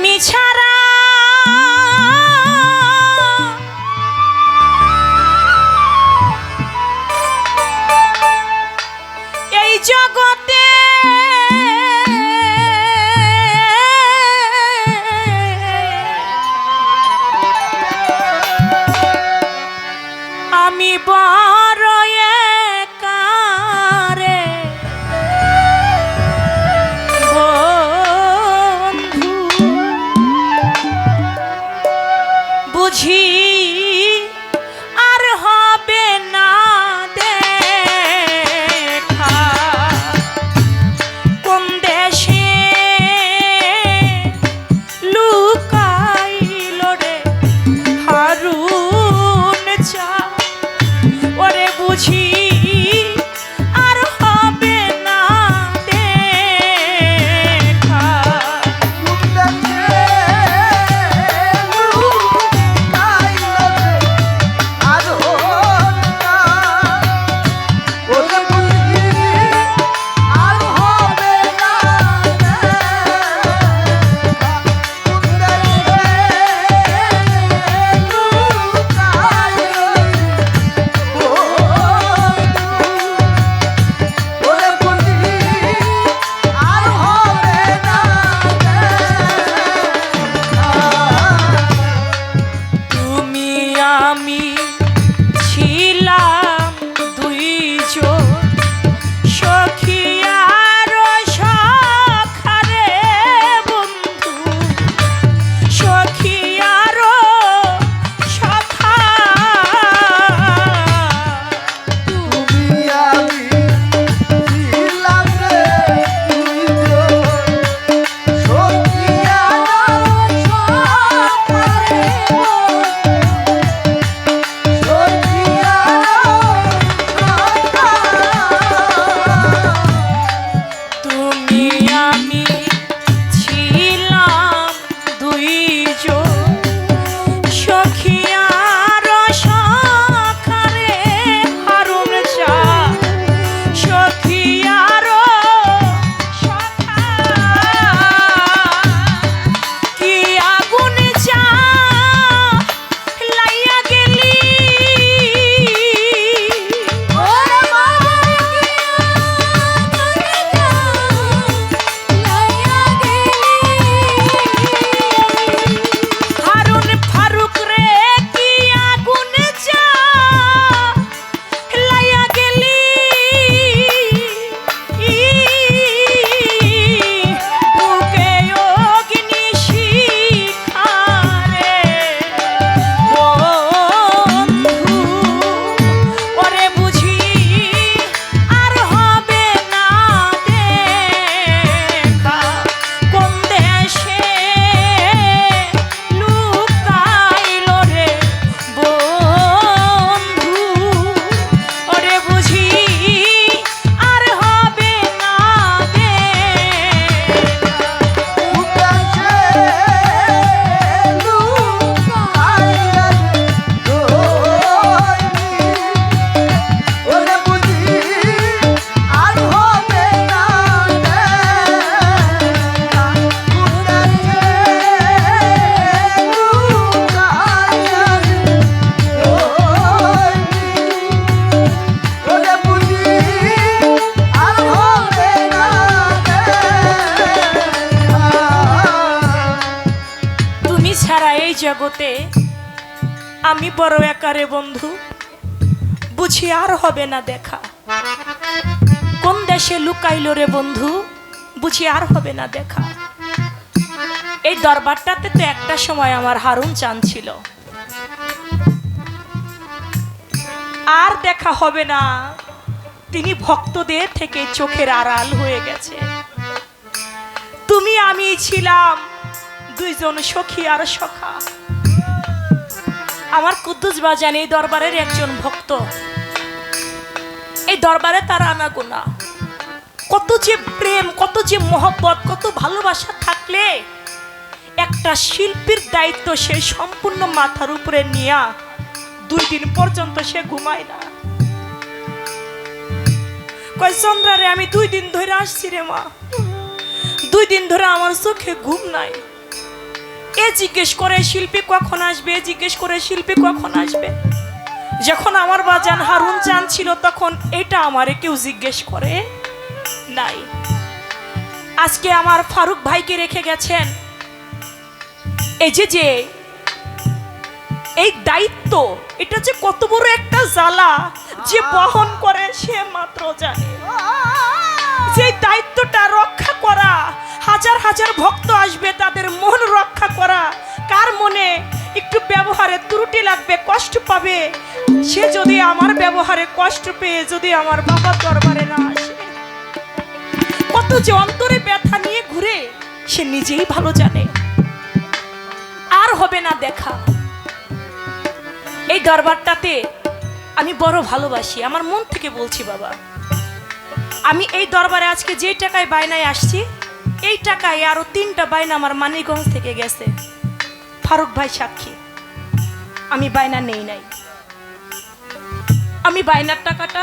তুমি ছাড়া। এই জগতে আমি বড় একারে বন্ধু, বুঝি আর হবে না দেখা। কোন দেশে লুকাইল রে বন্ধু, বুঝি আর হবে না দেখা। এই দরবারটাতে তো একটা সময় আমার হারুন চান ছিল। আর দেখা হবে না। তিনি ভক্তদের থেকে চোখের আড়াল হয়ে গেছে। তুমি আমি ছিলাম দুইজন সখী আর সখা। আমার কুদ্দুস বাজান, এই দরবারের একজন ভক্ত। এই দরবারে তার আনাগোনা কত যে প্রেম, কত যে মহব্বত, কত ভালোবাসা থাকলে একটা শিল্পীর দায়িত্ব সে সম্পূর্ণ মাথার উপরে নিয়া দুই দিন পর্যন্ত সে ঘুমায় না। কয়, চন্দ্রারে, আমি দুই দিন ধরে আসছি রে মা। দুই দিন ধরে আমার চোখে ঘুম নাই। এ জিজ্ঞেস করে, শিল্পী কখন আসবে? জিজ্ঞেস করে, শিল্পী কখন আসবে? যখন আমার বাজান হারুন চান ছিল, তখন এটা আমারে কেউ জিজ্ঞেস করে নাই। আজকে আমার ফারুক ভাইকে রেখে গেছেন। এই যে যে এই দায়িত্ব, এটা যে কত বড় একটা জ্বালা যে বহন করে সে মাত্র জানে। যে দায়িত্বটা রক্ষা করা, হাজার হাজার ভক্ত আসবে তাদের পাবে সে যদি আমার ব্যবহারে কষ্ট পেয়ে যদি আমার বাবার দরবারে না আসে। কত যে অন্তরে ব্যথা নিয়ে ঘুরে, সে নিজেই ভালো জানে। আর হবে না দেখা। এই দরবারটাতে আমি বড় ভালোবাসি। আমার মন থেকে বলছি, বাবা, আমি এই দরবারে আজকে যে টাকায় বায়নায় আসছি, এই টাকায় আরও তিনটা বায়না আমার মানিকগঞ্জ থেকে গেছে। ফারুক ভাই সাক্ষী। আমি বায়না নেই নাই। আমি বায়নার টাকাটা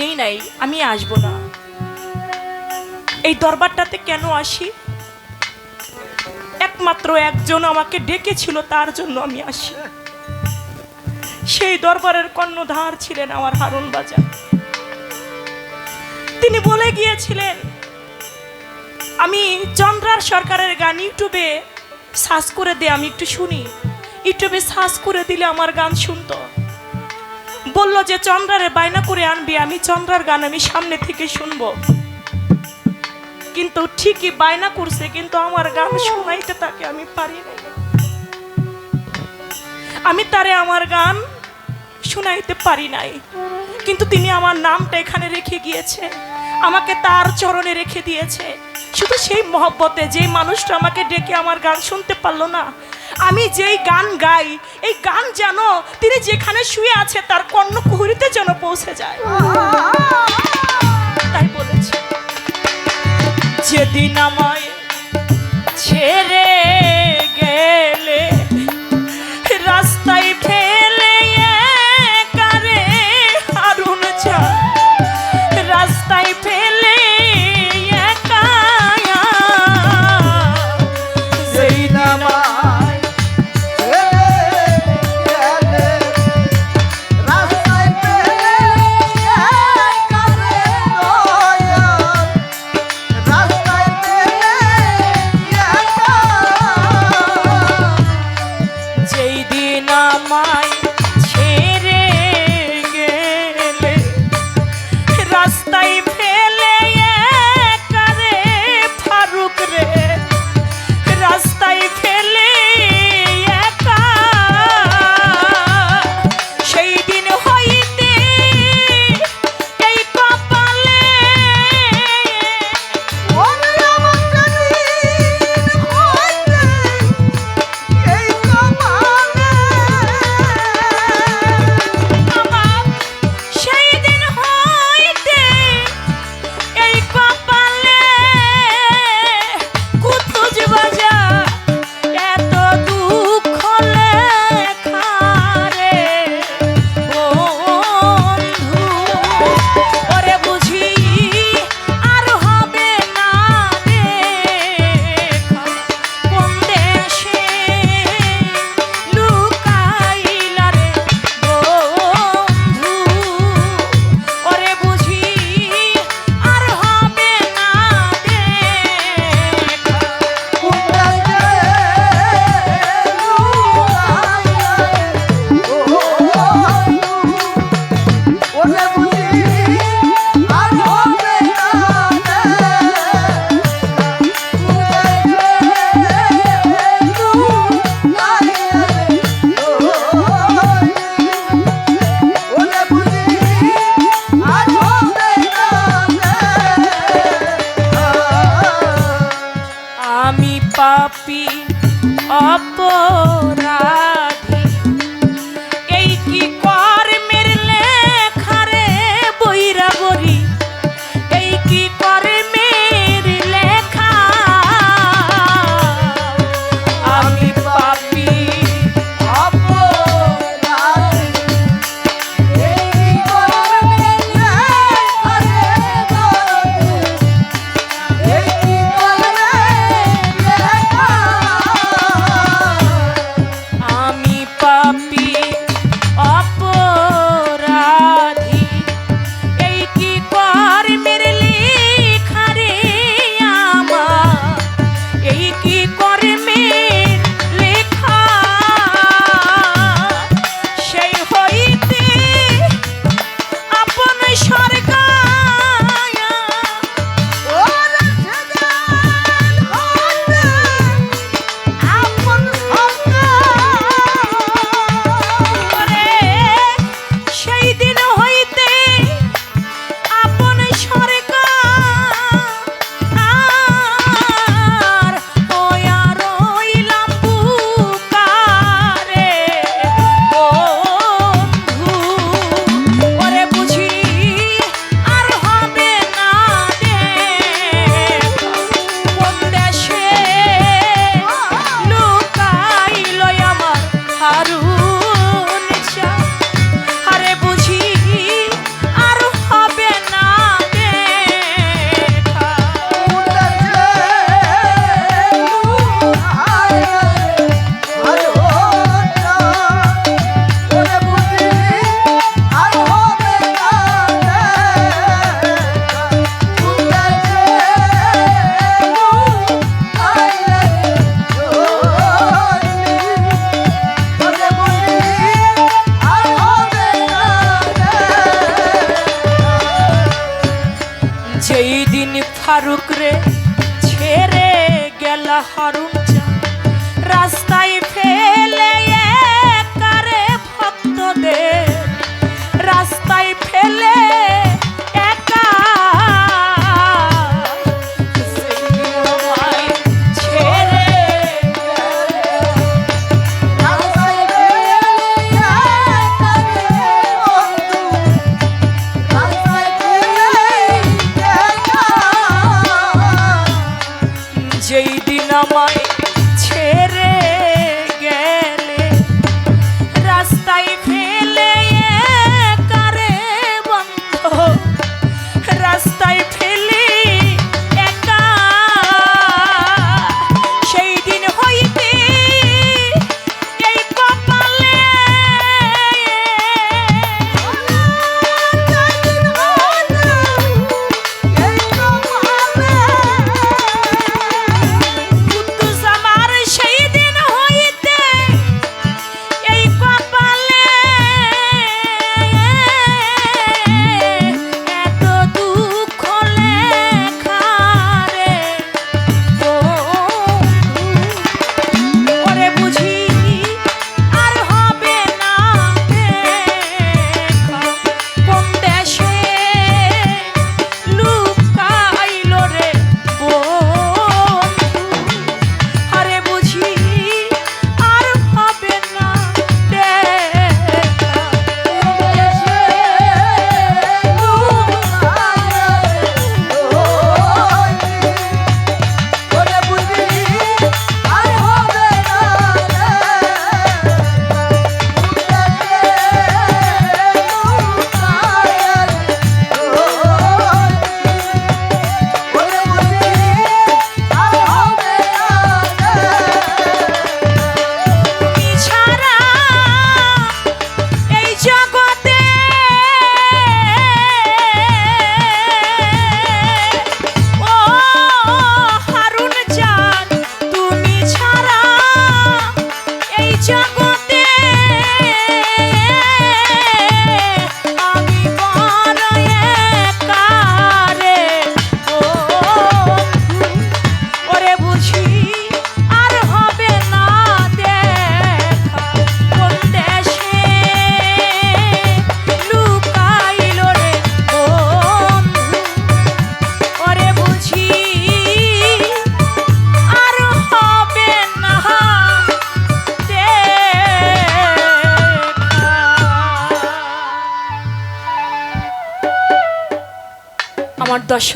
নেই নাই, আমি আসব না। এই দরবারটাতে কেন আসি? একমাত্র একজন আমাকে ডেকেছিল, তার জন্য আমি আসি। সেই দরবারের কর্ণধার ছিলেন আমার হারুন বাজার তিনি বলে গিয়েছিলেন, আমি চন্দ্রার সরকারের গান ইউটিউবে সার্চ করে দে, আমি একটু শুনি। ইউটিউবে সার্চ করে দিলে আমার গান শুনতো। বলল যে, চন্দ্রারে বায়না করে আনবি, আমি চন্দ্রার গান আমি সামনে থেকে শুনব। কিন্তু ঠিকই বায়না করছে, কিন্তু আমার গান শোনাইতে তাকে আমি পারি নাই। আমি তারে আমার গান শোনাইতে পারি নাই। কিন্তু তিনি আমার নামটা এখানে রেখে গিয়েছে। আমাকে তার চরণে রেখে দিয়েছে। শুধু সেই মহব্বতে যেই মানুষটা আমাকে ডেকে আমার গান শুনতে পারল না আমি যেই গান গাই, এই গান যেন তিনি যেখানে শুয়ে আছে, তার কর্ণ কুহুরিতে যেন পৌঁছে যায়। তাই বলেছে। যেদিন আমায় ছেড়ে যেই দিন আমায় ছেড়ে গেলে রাস্তায়